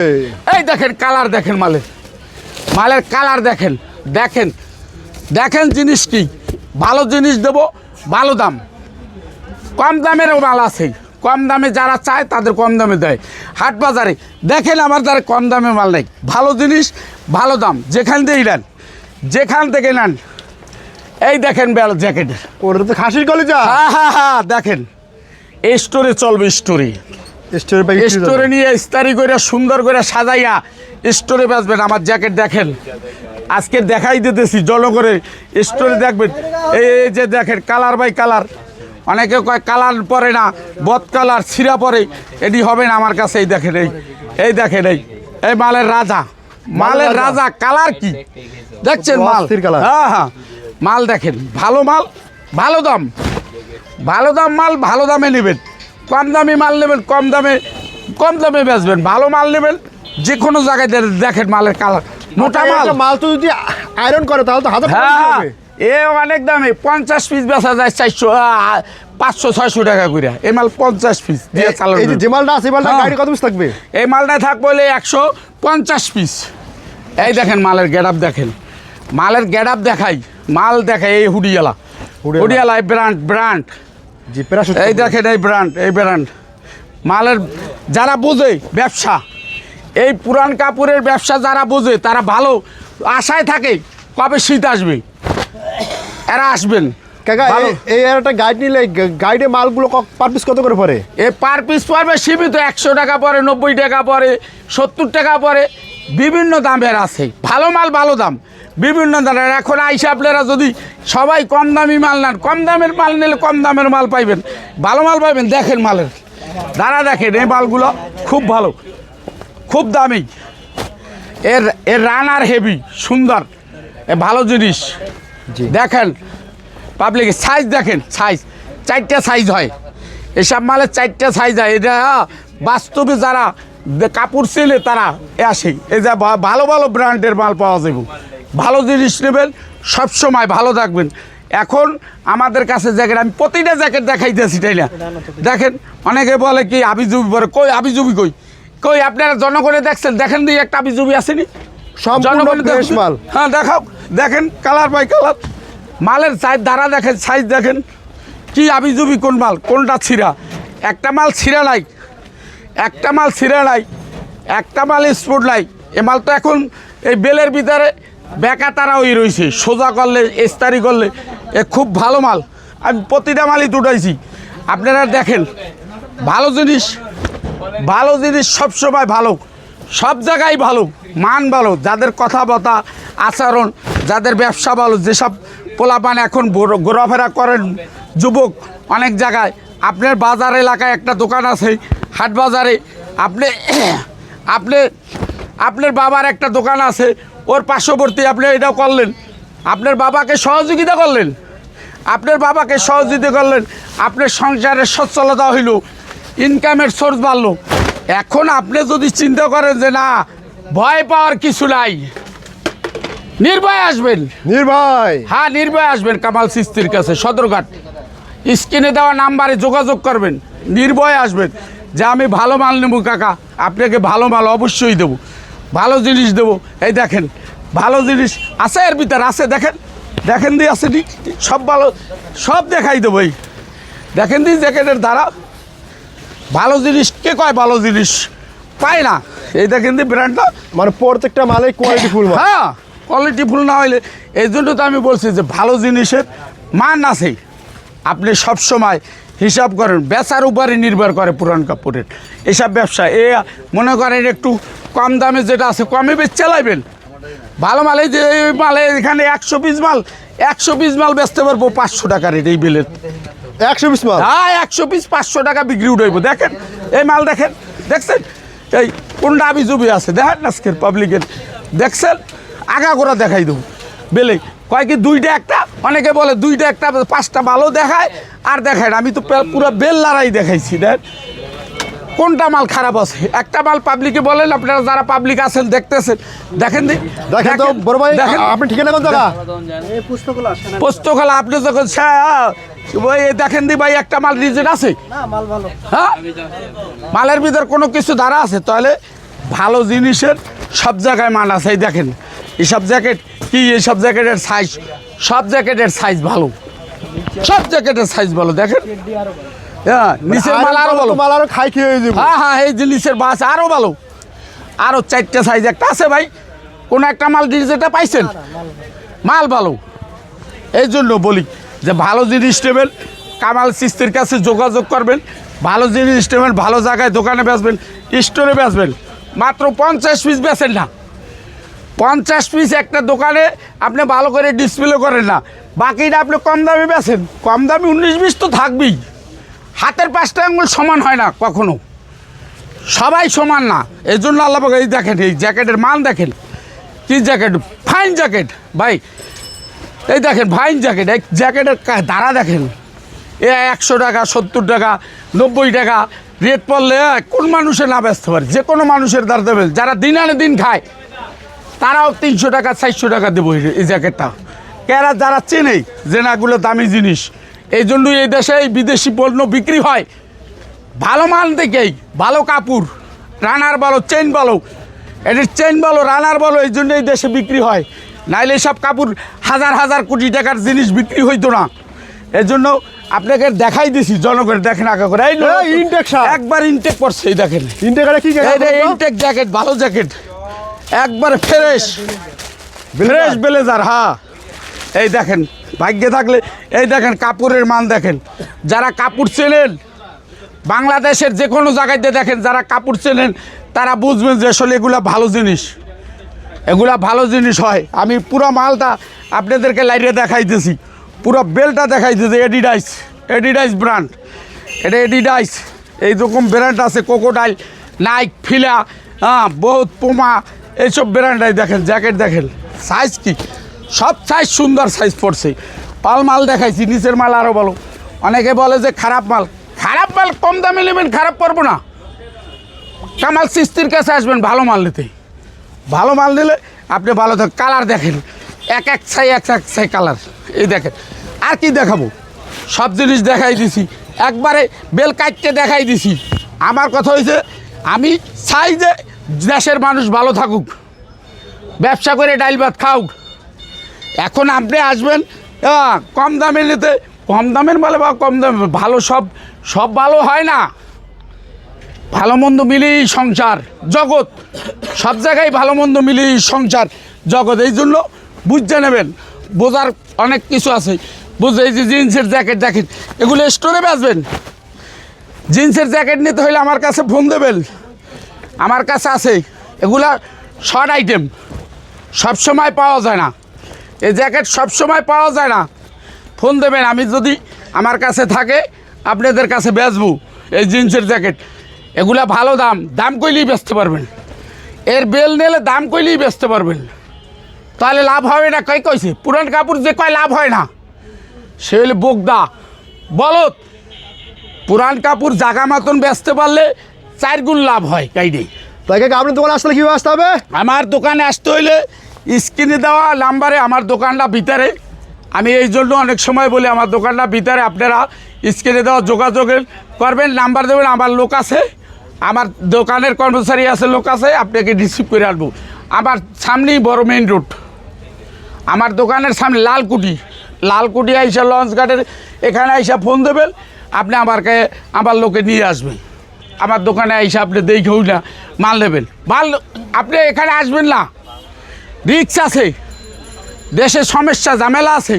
এই দেখেন কালার দেখেন মালের মালের কালার দেখেন দেখেন। দেখেন জিনিস কি? ভালো জিনিস দেব ভালো দাম। কম দামেরও মাল আছে। কম দামে যারা চায় তাদের কম দামে দেয়। হাট বাজারে দেখেন আমার দ্বারা কম দামে মাল নেই। ভালো জিনিস ভালো দাম। যেখান থেকেই নেন যেখান থেকে নেন। এই দেখেন বেল জ্যাকেটের। ওটা তো খাসির কলিজা। হ্যাঁ হ্যাঁ হ্যাঁ দেখেন। এই স্টোরে চলবে স্টোরে স্টোরে পাই স্টোরে নিয়ে ইস্তারি করে সুন্দর করে সাজাইয়া স্টোরে বেচবেন। আমার জ্যাকেট দেখেন। আজকে দেখাই দিতেছি জল করে স্টোরে দেখবেন। এই যে দেখেন কালার বাই কালার অনেকে কয় কালার পরে না বদ কালার ছিঁড়া পরে। এটি হবে না আমার কাছে এই দেখেন এই। এই দেখেন এই। এই মালের রাজা। মালের রাজা। কালার কি? দেখছেন মাল। হ্যাঁ হ্যাঁ। মাল দেখেন ভালো মাল ভালো দাম। ভালো দাম মাল ভালো দামে নেবেন। কম দামি মাল নেবেন কম দামে কম দামে বেচবেন। ভালো মাল নেবেন যে কোনো জায়গায় দেখেন মালের কালার মোটা মাল। মাল তো যদি আয়রন করে তাহলে তো হাজার হ্যাঁ। এ অনেক দামে। পঞ্চাশ পিস বেচা যায় চারশো পাঁচশো ছয়শো টাকা করে এই মাল পঞ্চাশ পিস দিয়ে চালানো যে মালটা আছে মালটা হ্যাঁ। গাড়ি কত পিস থাকবে? এই মালটায় থাকবে হলে একশো পঞ্চাশ পিস এই দেখেন মালের গেট দেখেন। মালের গেট দেখাই। মাল দেখাই এই হুডিয়ালা। হুডিয়ালা। ব্র্যান্ড ব্র্যান্ড জি প্যারাশুট এই দেখেন এই ব্র্যান্ড এই ব্র্যান্ড মালের যারা বোঝে ব্যবসা এই পুরান কাপড়ের ব্যবসা যারা বোঝে তারা ভালো আশায় থাকে কবে শীত আসবে। এরা আসবেন। এই- এই একটা গাইড নিলে গাইডে মালগুলো পার পিস কত করে পড়ে? এ পার পিস পড়বে সীমিত একশো টাকা পরে নব্বই টাকা পরে সত্তর টাকা পরে বিভিন্ন দামের আছে। ভালো মাল ভালো দাম। বিভিন্ন ধরনের এখন আইসা আপনারা যদি সবাই কম দামি মাল নেন কম দামের মাল নিলে কম দামের মাল পাইবেন ভালো মাল পাইবেন দেখেন মালের। দাঁড়া দেখেন এই মালগুলো খুব ভালো খুব দামি। এর এর রান আর হেভি সুন্দর এ ভালো জিনিস। জি। দেখেন পাবলিক সাইজ দেখেন সাইজ চারটা সাইজ হয়। এসব মালের চারটা সাইজ হয়। এটা বাস্তবে যারা কাপড় চেলে তারা আসে। এই যে ভালো ভালো ব্র্যান্ডের মাল পাওয়া যাবে ভালো জিনিস নেবেন সবসময় ভালো থাকবেন। এখন আমাদের কাছে জ্যাকেট আমি প্রতিটা জ্যাকেট দেখাইতেছি তাই না? দেখেন অনেকে বলে কি আবিজুবি পরে কই আবিজুবি কই? কই আপনারা জনগণে দেখছেন? দেখেন দিয়ে একটা আবিজুবি আসেনি সব জনগণে মাল। হ্যাঁ দেখাও। দেখেন কালার বাই কালার। মালের সাইজ দ্বারা দেখেন সাইজ দেখেন। কি আবিজুবি কোন মাল? কোনটা ছিঁড়া? একটা মাল ছিঁড়া নাই। একটা মাল ছিঁড়া নাই। একটা মাল স্পোর্ট নাই। এ মাল তো এখন এই বেলের ভিতরে বেকা তারা ওই রয়েছে, সোজা করলে, ইস্তারি করলে, এ খুব ভালো মাল। আমি প্রতিটা মালই তুটাইছি আপনারা দেখেন, ভালো জিনিস ভালো জিনিস সবসময় ভালো, সব জায়গায় ভালো, মান ভালো, যাদের কথাবার্তা, আচরণ, যাদের ব্যবসা ভালো, যেসব পোলাপান এখন ঘোরাফেরা করেন যুবক অনেক জায়গায়, আপনার বাজার এলাকায় একটা দোকান আছে হাট বাজারে আপনি আপনি, আপনার বাবার একটা দোকান আছে ওর পার্শ্ববর্তী আপনি এটা করলেন। আপনার বাবাকে সহযোগিতা করলেন। আপনার বাবাকে সহযোগিতা করলেন। আপনার সংসারের সচ্ছলতা হইল ইনকামের সোর্স বাড়লো। এখন আপনি যদি চিন্তা করেন যে না ভয় পাওয়ার কিছু নাই। নির্ভয় আসবেন। নির্ভয়। হ্যাঁ নির্ভয় আসবেন কামাল সিস্তির কাছে সদরঘাট। স্ক্রিনে দেওয়া নাম্বারে যোগাযোগ করবেন। নির্ভয় আসবেন। যে আমি ভালো মাল নেব কাকা আপনাকে ভালো মাল অবশ্যই দেবো। ভালো জিনিস দেবো। এই দেখেন ভালো জিনিস আছে এর ভিতরে আছে দেখেন। দেখেন দি আছে নি সব ভালো সব দেখাই দেবো এই। দেখেন দি জ্যাকেটের দ্বারা। ভালো জিনিস কে কয় ভালো জিনিস? পায় না। এই দেখেন দি ব্র্যান্ডটা মানে প্রত্যেকটা মালে কোয়ালিটি ফুল হ্যাঁ কোয়ালিটি ফুল না হইলে এই জন্য তো আমি বলছি যে ভালো জিনিসের মান আছে। আপনি সব সময় হিসাব করেন বেচার উপরে নির্ভর করে পুরান কাপড়ের। এসব ব্যবসা এ মনে করেন একটু কম দামে যেটা আছে কমে বেচ চালাইবেন। ভালো মালে যে এই মালে এখানে একশো পিস মাল একশো পিস মাল বেচতে পারব পাঁচশো টাকা রেট এই বিলের। একশো পিস মাল? হ্যাঁ একশো পিস পাঁচশো টাকা বিক্রি উঠাইবো। দেখেন এই মাল দেখেন দেখছেন? এই কোনটা আবি জুবি আছে দেখেন আজকের পাবলিকের দেখছেন? আগা করা দেখাই দেবো। বেলে কয় কি দুইটা একটা? অনেকে বলে দুইটা একটা পাঁচটা ভালো দেখায় আর দেখায় না। আমি তো পুরো বেল লড়াই দেখাইছি দেখ। কোনটা মাল খারাপ আছে? একটা মাল পাবলিকে বলেন আপনারা যারা পাবলিক আছেন দেখতেছেন। দেখেন দি দেখেন তো বড় ভাই দেখেন আপনি ঠিকানা কোন জায়গা পোস্তখালা আপনি যখন ছ্যা- ওই দেখেন দি ভাই একটা মাল রিজেট আছে? হ্যাঁ? মালের ভিতর কোনো কিছু ধারা আছে? তাহলে ভালো জিনিসের সব জায়গায় মান আছে এই দেখেন। এইসব জ্যাকেট কি এইসব জ্যাকেটের সাইজ সব জ্যাকেটের সাইজ ভালো। সব জ্যাকেটের সাইজ ভালো দেখেন? হ্যাঁ নিচের মাল আরও ভালো। মাল খাই খেয়ে হয়ে যাবে। হ্যাঁ হ্যাঁ এই জিনিসের বাস আরও ভালো। আরও চারটে সাইজ একটা আছে ভাই। কোনো একটা মাল যেটা পাইছেন মাল ভালো। এই জন্য বলি যে ভালো জিনিস নেবেন কামাল সিস্তির কাছে যোগাযোগ করবেন। ভালো জিনিস নেবেন ভালো জায়গায় দোকানে বেচবেন স্টোরে বেচবেন। মাত্র পঞ্চাশ পিস বেচেন না। পঞ্চাশ পিস একটা দোকানে আপনি ভালো করে ডিসপ্লে করেন না। বাকিটা আপনি কম দামে বেচেন। কম দামে উনিশ বিশ তো থাকবেই। হাতের পাঁচটা আঙুল সমান হয় না কখনো। সবাই সমান না। এই জন্য আল্লাহ এই দেখেন, এই জ্যাকেটের মান দেখেন। কি জ্যাকেট? Fine jacket. ভাই, এই দেখেন, ফাইন জ্যাকেট। এই জ্যাকেটের দাঁড়া দেখেন। এ একশো টাকা, সত্তর টাকা, নব্বই টাকা রেট পড়লে কোন মানুষের না ব্যস্ত পারে যে কোনো মানুষের দ্বার দেবে। যারা দিন আনে দিন খায়, তারাও তিনশো টাকা, চারশো টাকা দেবো এই- জ্যাকেটটা। কেরা যারা চেনেই যে না এগুলো দামি জিনিস, এই জন্যই এই দেশে এই বিদেশি পণ্য বিক্রি হয়। ভালো মাল দেখেই, ভালো কাপড়, রানার ভালো চেন ভালো। এটির চেন ভালো, রানার ভালো, এই জন্য এই দেশে বিক্রি হয়। নাইলে সব কাপড় হাজার হাজার কোটি টাকার জিনিস বিক্রি হইতো না। এই জন্য আপনাকে দেখাই দিছি জনগণের দেখেন আগে করে। এই intake একবার ইনটেক করছে এই দেখেন। ইন্টেকারে কি এই ইনটেক জ্যাকেট ভালো জ্যাকেট একবার ফ্রেশ ফ্রেশ ব্লেজার হ্যাঁ এই দেখেন ভাগ্যে থাকলে এই দেখেন কাপড়ের মান দেখেন। যারা কাপড় চেনেন বাংলাদেশের যে কোনো জায়গায় দিয়ে দেখেন যারা কাপড় চেনেন তারা বুঝবেন যে আসলে এগুলা ভালো জিনিস। এগুলা ভালো জিনিস হয়। আমি পুরো মালটা আপনাদেরকে লাইটে দেখাইতেছি। পুরো বেলটা দেখাইতেছি এডিডাইস এডিডাইস ব্র্যান্ড এটা এডিডাইস এই রকম ব্র্যান্ড আছে কোকোডাইল নাইক ফিলা হ্যাঁ বহুত পোমা এইসব ব্র্যান্ডাই দেখেন জ্যাকেট দেখেন। সাইজ কি? সব সাইজ সুন্দর সাইজ পড়ছে। পাল মাল দেখাইছি, নিচের মাল আরও বলো। অনেকে বলে যে খারাপ মাল। খারাপ মাল কম দামে নেবেন, খারাপ পারব না। কামাল সিস্তির কাছে আসবেন, ভালো মাল নিতে। ভালো মাল নিলে আপনি ভালো থাক কালার দেখেন। এক এক ছাই এক এক ছাই কালার। এই দেখেন আর কি দেখাবো? সব জিনিস দেখাই দিছি। একবারে বেল কাটতে দেখাই দিছি। আমার কথা হয়েছে আমি চাই যে দেশের মানুষ ভালো থাকুক। ব্যবসা করে ডাইল ভাত খাওক এখন আপনি আসবেন কম দামে নিতে, কম দামের বলে বা কম দামে, ভালো সব সব ভালো হয় না। ভালো মন্দ মিলেই সংসার, জগৎ। সব জায়গায় ভালো মন্দ মিলেই সংসার, জগৎ। এই জন্য বুঝতে নেবেন, বোঝার অনেক কিছু আছে। বুঝে এই যে জিন্সের জ্যাকেট দেখেন, এগুলো স্টোরে বেচবেন। জিন্সের জ্যাকেট নিতে হলে আমার কাছে ফোন দেবেন। আমার কাছে আছে, এগুলা শর্ট আইটেম সব সময় পাওয়া যায় না। এই জ্যাকেট সব সময় পাওয়া যায় না। ফোন দেবেন, আমি যদি আমার কাছে থাকে, আপনাদের কাছে বেচবো এই জিন্সের জ্যাকেট। এগুলা ভালো দাম দাম কইলেই বেচতে পারবেন। এর বেল নিলে দাম কইলেই বেচতে পারবেন। তাহলে লাভ হবে না, কই কইছে? পুরান কাপড় যে কয়, লাভ হয় না। সে হলে বোগদা বলত পুরান কাপড় জাগা মতন বেচতে পারলে চার গুণ লাভ হয় কাইডেই তাই কাকা আপনার দোকানে আসলে কীভাবে আসতে হবে? আমার দোকানে আসতে হইলে স্ক্রিনে দেওয়া নাম্বারে আমার দোকানটা ভিতরে। আমি এই জন্য অনেক সময় বলি আমার দোকানটা ভিতরে আপনারা স্ক্রিনে দেওয়া যোগাযোগের করবেন নাম্বার দেবেন আমার লোক আছে। আমার দোকানের কর্মচারী আছে লোক আছে আপনাকে রিসিভ করে আনব। আমার সামনেই বড় মেইন রোড আমার দোকানের সামনে লালকুটি লালকুটি আইসা লঞ্চ ঘাটের এখানে আইসা ফোন দেবেন, আপনি আমাকে আমার লোকে নিয়ে আসবেন। আমার দোকানে আইসা আপনি দেখেও না মাল নেবেন। মাল আপনি এখানে আসবেন না। রিক্স আছে। দেশের সমস্যা, ঝামেলা আছে।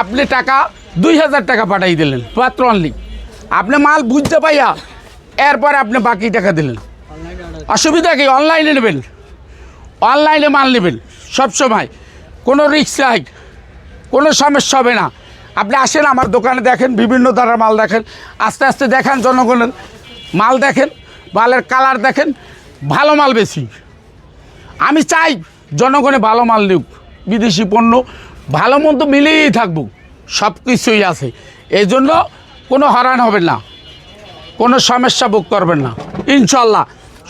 আপনি টাকা দুই হাজার টাকা পাঠাই দিলেন, মাত্র অনলি আপনি মাল বুঝতে পাইয়া এরপর আপনি বাকি টাকা দিলেন। অসুবিধা কি? অনলাইনে নেবেন। অনলাইনে মাল নেবেন। সবসময়। কোনো রিক্স নাই। কোনো সমস্যা হবে না। আপনি আসেন আমার দোকানে দেখেন, বিভিন্ন ধরনের মাল দেখেন। আস্তে আস্তে দেখান জনগণের মাল দেখেন, মালের কালার দেখেন, ভালো মাল বেশি। আমি চাই জনগণে ভালো মাল নিক, বিদেশি পণ্য, ভালো মন্দ মিলেই থাকব সব কিছুই আছে। এই জন্য কোনো হরান হবেন না, কোনো সমস্যা বুক করবেন না। ইনশাল্লাহ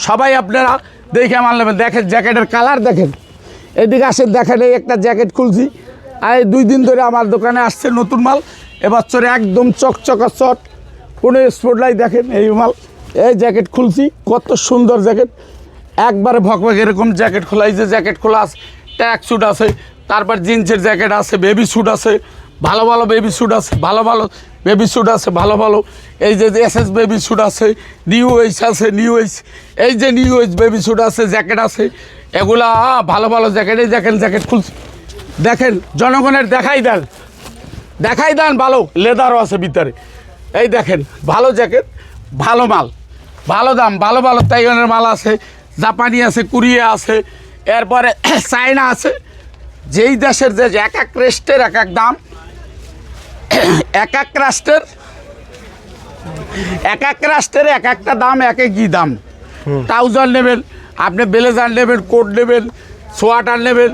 সবাই আপনারা দেখে মাল নেবেন। দেখেন জ্যাকেটের কালার দেখেন। এদিকে আসেন, দেখেন এই একটা জ্যাকেট খুলছি। এই দুই দিন ধরে আমার দোকানে আসছে নতুন মাল। এবছর একদম চকচকা চট কোনো স্পটলাই দেখেন এই মাল। এই জ্যাকেট খুলছি, কত সুন্দর জ্যাকেট একবারে ভকভক এরকম জ্যাকেট খোলা যে জ্যাকেট খোলা আছে ট্যাক স্যুট আছে, তারপর জিন্সের জ্যাকেট আছে বেবি স্যুট আছে, ভালো ভালো বেবি স্যুট আছে, ভালো ভালো বেবি স্যুট আছে, ভালো ভালো। এই যে এস এস বেবি স্যুট আছে নিউ এইচ আছে নিউ এইচ এই যে নিউ এইচ বেবি স্যুট আছে জ্যাকেট আছে, এগুলা ভালো ভালো জ্যাকেট এই দেখেন জ্যাকেট খুলছে। দেখেন জনগণের দেখাই দেন। দেখাই দেন ভালো লেদারও আছে ভিতরে। এই দেখেন ভালো জ্যাকেট ভালো মাল। ভালো দাম ভালো ভালো তাইওয়ানের মাল আছে জাপানি আছে কোরিয়া আছে এরপরে চায়না আছে। যেই দেশের যে এক এক রাষ্ট্রের এক এক দাম এক এক রাষ্ট্রের এক এক রাষ্ট্রের এক একটা দাম এক একই দাম। ট্রাউজার নেবেন আপনি ব্লেজার নেবেন কোট নেবেন সোয়াটার নেবেন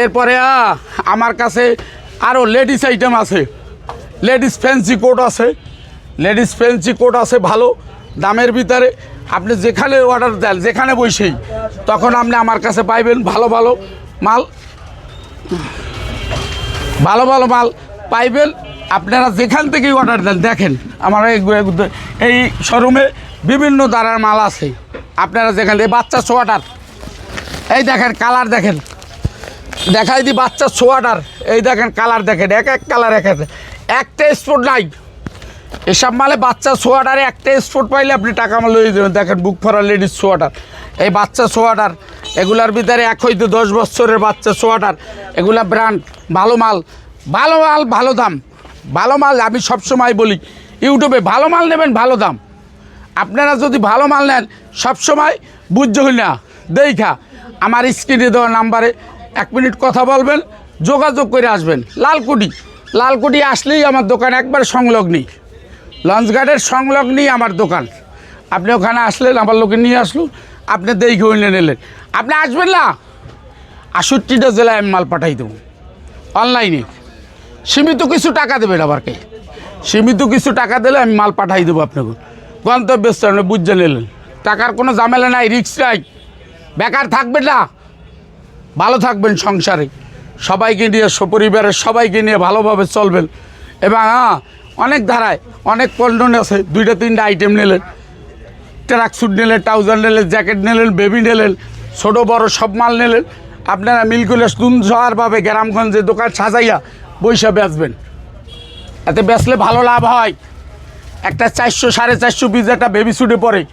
এরপরে আমার কাছে আরও লেডিস আইটেম আছে। লেডিস ফ্যান্সি কোট আছে। লেডিস ফ্যান্সি কোট আছে, ভালো। দামের ভিতরে আপনি যেখানে অর্ডার দেন, যেখানে বসেই, তখন আপনি আমার কাছে পাইবেন ভালো ভালো মাল। ভালো ভালো মাল পাইবেন। আপনারা যেখান থেকেই অর্ডার দেন, দেখেন, আমার এই এই শোরুমে বিভিন্ন দ্বারার মাল আছে। আপনারা যেখান থেকে বাচ্চা সোয়াটার এই দেখেন কালার দেখেন। দেখাই দি বাচ্চা সোয়াটার। এই দেখেন কালার দেখেন, এক এক কালার এক এক। একটা স্পোর্ট নাই। এসব মালে বাচ্চা সোয়াটারে একটা স্পোর্ট পাইলে আপনি টাকা মাল লয়ে দেবেন দেখেন বুক ফরা লেডিস সোয়াটার। এই বাচ্চা সোয়াটার, এগুলার ভিতরে এক হইতে দশ বছরের বাচ্চা সোয়াটার। এগুলা ব্র্যান্ড ভালো মাল। ভালো মাল, ভালো দাম। ভালো মাল আমি সবসময় বলি, ইউটিউবে ভালো মাল নেবেন, ভালো দাম। আপনারা যদি ভালো মাল নেন, সবসময় হই না দেখা, আমার স্ক্রিনে দেওয়া নাম্বারে এক মিনিট কথা বলবেন, যোগাযোগ করে আসবেন। লালকুটি লালকুটি আসলেই আমার দোকান একবার সংলগ্নই। লঞ্চঘাটের সংলগ্নই আমার দোকান। আপনি ওখানে আসলেন, আমার লোকে নিয়ে আসলো, আপনি দেখে হইলে নিলেন। আপনি আসবেন না? আষট্টিটা জেলায় আমি মাল পাঠাই দেবো। অনলাইনে। সীমিত কিছু টাকা দেবেন আবার কে সীমিত কিছু টাকা দিলে আমি মাল পাঠাই দেবো আপনাকে। গন্তব্যস্থানে বুঝে নিলেন। টাকার কোনো ঝামেলা নাই রিক্স নাই। বেকার থাকবেন না। ভালো থাকবেন সংসারে। সবাইকে নিয়ে, সপরিবারের সবাইকে নিয়ে ভালোভাবে চলবেন। এবং হ্যাঁ অনেক ধারায়, অনেক পণ্য আছে, দুইটা, তিনটা আইটেম নিলেন। ট্রাক স্যুট নিলেন ট্রাউজার নিলেন জ্যাকেট নিলেন বেবি নিলেন, ছোটো, বড় সব মাল নিলেন। আপনারা মিলকুলে সুন্দরভাবে গ্রামগঞ্জে দোকান সাজাইয়া বৈশা বেচবেন। এতে বেচলে ভালো লাভ হয়। একটা চারশো, সাড়ে চারশো পিস একটা বেবি স্যুটে পড়ে।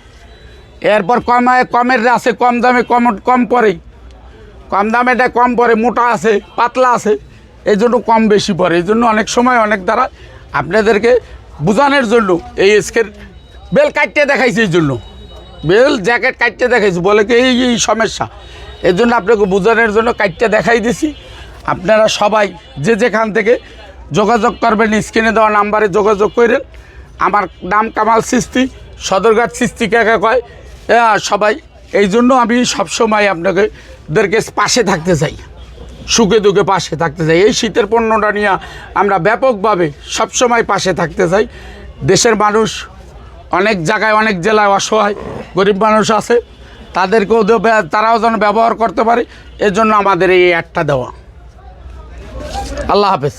এরপর কমায় কমের আছে, কম দামে, কম কম পড়ে। কম দামেটা কম পড়ে মোটা আছে, পাতলা আছে এই জন্য কম বেশি পড়ে এই জন্য অনেক সময় অনেক দ্বারা আপনাদেরকে বোঝানোর জন্য এই স্কের বেল কাটতে দেখাইছে এই জন্য। বেল জ্যাকেট কাটতে দেখাইছি, বলে কি এই এই সমস্যা। এর জন্য আপনাকে বোঝানোর জন্য কাটতে দেখাই দিছি। আপনারা সবাই যে যেখান থেকে যোগাযোগ করবেন, স্ক্রিনে দেওয়া নাম্বারে যোগাযোগ করেন। আমার নাম কামাল সিস্তি, সদরঘাট সিস্তি কাকা কয়? সবাই এই জন্য আমি সবসময় আপনাকে দেরকে পাশে থাকতে চাই, সুখে দুঃখে পাশে থাকতে চাই। এই শীতের পণ্যটা নিয়ে আমরা ব্যাপকভাবে সবসময় পাশে থাকতে চাই। দেশের মানুষ অনেক জায়গায়, অনেক জেলায় অসহায়, গরিব মানুষ আছে। তাদেরকেও তারাও যেন ব্যবহার করতে পারে। এর জন্য আমাদের এই অ্যাডটা দেওয়া। আল্লাহ হাফেজ।